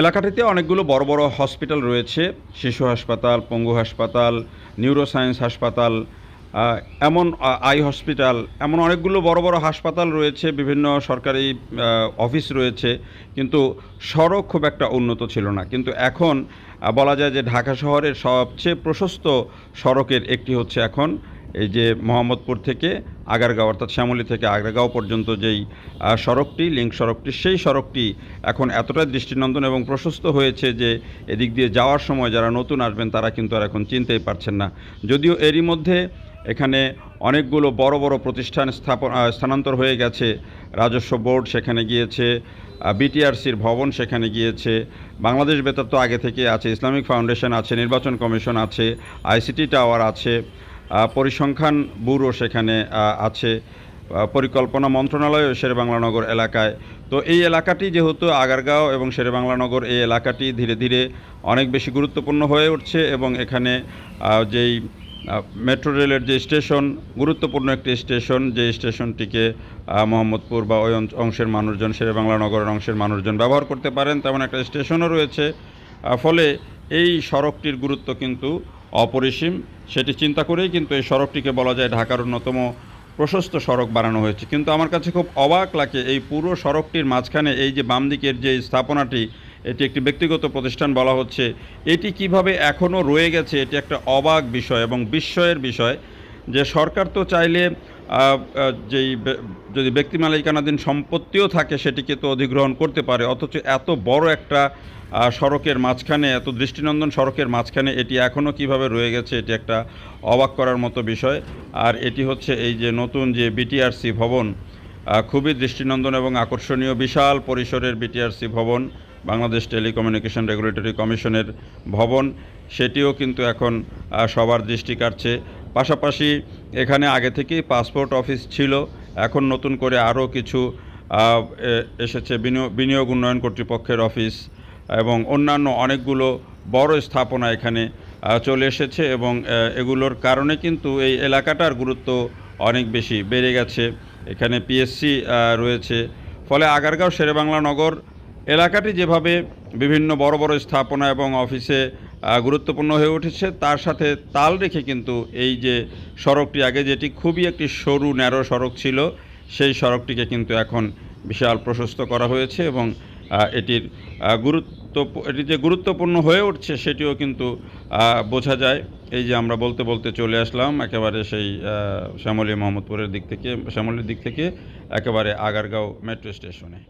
এলাকাটিতে অনেকগুলো বড় বড় হসপিটাল রয়েছে, শিশু হাসপাতাল, পঙ্গু হাসপাতাল, নিউরোসায়েন্স হাসপাতাল এমন আই হসপিটাল, এমন অনেকগুলো বড় বড় হাসপাতাল রয়েছে, বিভিন্ন সরকারি অফিস রয়েছে, কিন্তু সড়ক খুব একটা উন্নত ছিল না। কিন্তু এখন বলা যায় যে ঢাকা শহরের সবচেয়ে প্রশস্ত সড়কের একটি হচ্ছে এখন এই যে মোহাম্মদপুর থেকে আগারগাঁও, অর্থাৎ শ্যামলী থেকে আগারগাঁও পর্যন্ত যেই সড়কটি, লিঙ্ক সড়কটি, সেই সড়কটি এখন এতটাই দৃষ্টিনন্দন এবং প্রশস্ত হয়েছে যে এদিক দিয়ে যাওয়ার সময় যারা নতুন আসবেন তারা কিন্তু আর এখন চিনতেই পারছেন না। যদিও এরই মধ্যে এখানে অনেকগুলো বড় বড় প্রতিষ্ঠান স্থাপন স্থানান্তর হয়ে গেছে। রাজস্ব বোর্ড সেখানে গিয়েছে বিটিআরসির ভবন সেখানে গিয়েছে, বাংলাদেশ বেতার তো আগে থেকে আছে, ইসলামিক ফাউন্ডেশন আছে, নির্বাচন কমিশন আছে, আইসিটি টাওয়ার আছে পরিসংখ্যান ব্যুরো সেখানে আছে। পরিকল্পনা মন্ত্রণালয় শেরেবাংলানগর এলাকায়। তো এই এলাকাটি যেহেতু আগারগাঁও এবং শেরেবাংলানগর এই এলাকাটি ধীরে ধীরে অনেক বেশি গুরুত্বপূর্ণ হয়ে উঠছে এবং এখানে যেই মেট্রো রেলের যে স্টেশন, গুরুত্বপূর্ণ একটি স্টেশন, যে স্টেশনটিকে মোহাম্মদপুর বা ওই অংশের মানুষজন শেরেবাংলা নগরের অংশের মানুষজন ব্যবহার করতে পারেন, তেমন একটা স্টেশনও রয়েছে। ফলে এই সড়কটির গুরুত্ব কিন্তু অপরিসীম। সেটি চিন্তা করেই কিন্তু এই সড়কটিকে বলা যায় ঢাকার অন্যতম প্রশস্ত সড়ক বানানো হয়েছে। কিন্তু আমার কাছে খুব অবাক লাগে এই পুরো সড়কটির মাঝখানে এই যে বাম দিকের যে স্থাপনাটি, এটি একটি ব্যক্তিগত প্রতিষ্ঠান বলা হচ্ছে। এটি কীভাবে এখনও রয়ে গেছে, এটি একটা অবাক বিষয় এবং বিস্ময়ের বিষয় যে সরকার তো চাইলে যেই যদি ব্যক্তি মালিকানাধীন সম্পত্তিও থাকে, সেটিকে তো অধিগ্রহণ করতে পারে। অথচ এত বড় একটা সড়কের মাঝখানে, এত দৃষ্টিনন্দন সড়কের মাঝখানে, এটি এখনও কীভাবে রয়ে গেছে, এটি একটা অবাক করার মতো বিষয়। আর এটি হচ্ছে এই যে নতুন যে বিটিআরসি ভবন খুবই দৃষ্টিনন্দন এবং আকর্ষণীয়, বিশাল পরিসরের বিটিআরসি ভবন, বাংলাদেশ টেলিকমিউনিকেশন রেগুলেটরি কমিশনের ভবন। সেটিও কিন্তু এখন সবার দৃষ্টি কাটছে পাশাপাশি এখানে আগে থেকেই পাসপোর্ট অফিস ছিল। এখন নতুন করে আরও কিছু এসেছে বিনিয়োগ বিনিয়োগ উন্নয়ন কর্তৃপক্ষের অফিস এবং অন্যান্য অনেকগুলো বড় স্থাপনা এখানে চলে এসেছে এবং এগুলোর কারণে কিন্তু এই এলাকাটার গুরুত্ব অনেক বেশি বেড়ে গেছে। এখানে পিএসসি রয়েছে। ফলে আগারগাঁও, শেরেবাংলা নগর এলাকাটি যেভাবে বিভিন্ন বড় বড় স্থাপনা এবং অফিসে গুরুত্বপূর্ণ হয়ে উঠেছে। তার সাথে তাল রেখে কিন্তু এই যে সড়কটি, আগে যেটি খুবই একটি সরু, ন্যারো সড়ক ছিল, সেই সড়কটিকে কিন্তু এখন বিশাল প্রশস্ত করা হয়েছে এবং এটির গুরুত্ব, এটি যে গুরুত্বপূর্ণ হয়ে উঠছে সেটিও কিন্তু বোঝা যায়। এই যে আমরা বলতে বলতে চলে আসলাম, একেবারে সেই শ্যামলী মোহাম্মদপুরের দিক থেকে, শ্যামলীর দিক থেকে, একেবারে আগারগাঁও মেট্রো স্টেশনে।